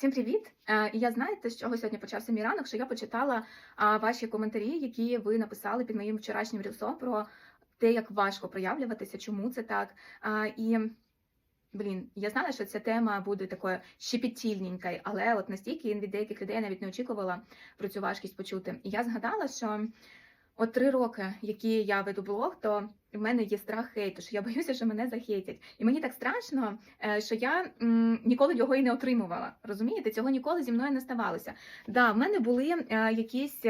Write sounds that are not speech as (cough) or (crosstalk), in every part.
Всім привіт! Е, І я знаєте, з чого сьогодні почався мій ранок, що я почитала ваші коментарі, які ви написали під моїм вчорашнім рілсом про те, як важко проявлюватися, чому це так. І блін, я знала, що ця тема буде такою щепетільненькою, але от настільки від деяких людей я навіть не очікувала про цю важкість почути. І я згадала, що от три роки, які я веду блог, то в мене є страх хейту, що я боюся, що мене захейтять. І мені так страшно, е, що я м, ніколи його і не отримувала. Розумієте, цього ніколи зі мною не ставалося. Да, в мене були е, якісь.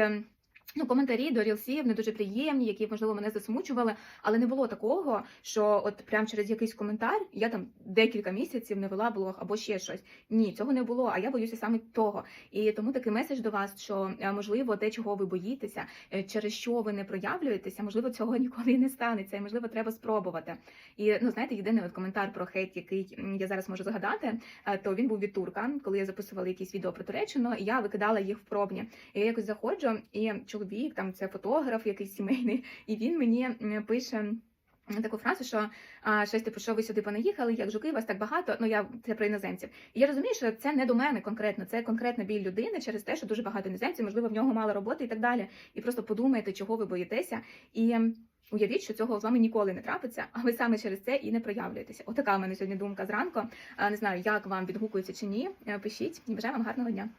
Ну, коментарі до рілсів не дуже приємні, які можливо мене засмучували, але не було такого, що от прямо через якийсь коментар я там декілька місяців не вела блог або ще щось. Ні, цього не було. А я боюся саме того. І тому такий меседж до вас, що е, можливо те, чого ви боїтеся, е, через що ви не проявлюєтеся, можливо, цього (laughs) ніколи не станеться, і можливо, треба спробувати. І ну знаєте, єдиний от коментар про хейт, який я зараз можу згадати, е, то він був від турка, коли я записувала якісь відео про Туреччину, і я викидала їх в пробні. І я якось заходжу, і чоловік, там це фотограф, якийсь сімейний, (laughs) і він мені пише. Таку фразу, що а, щось типу, що ви сюди понаїхали, як жуки, вас так багато. Ну я це про іноземців. І я розумію, що це не до мене конкретно, це конкретна біль людини через те, що дуже багато іноземців, можливо, в нього мало роботи і так далі. І просто подумайте, чого ви боїтеся, і уявіть, що цього з вами ніколи не трапиться, а ви саме через це і не проявлюєтеся. Отака в мене сьогодні думка зранку. Не знаю, як вам відгукується чи ні. Е, Пишіть і бажаю вам гарного дня.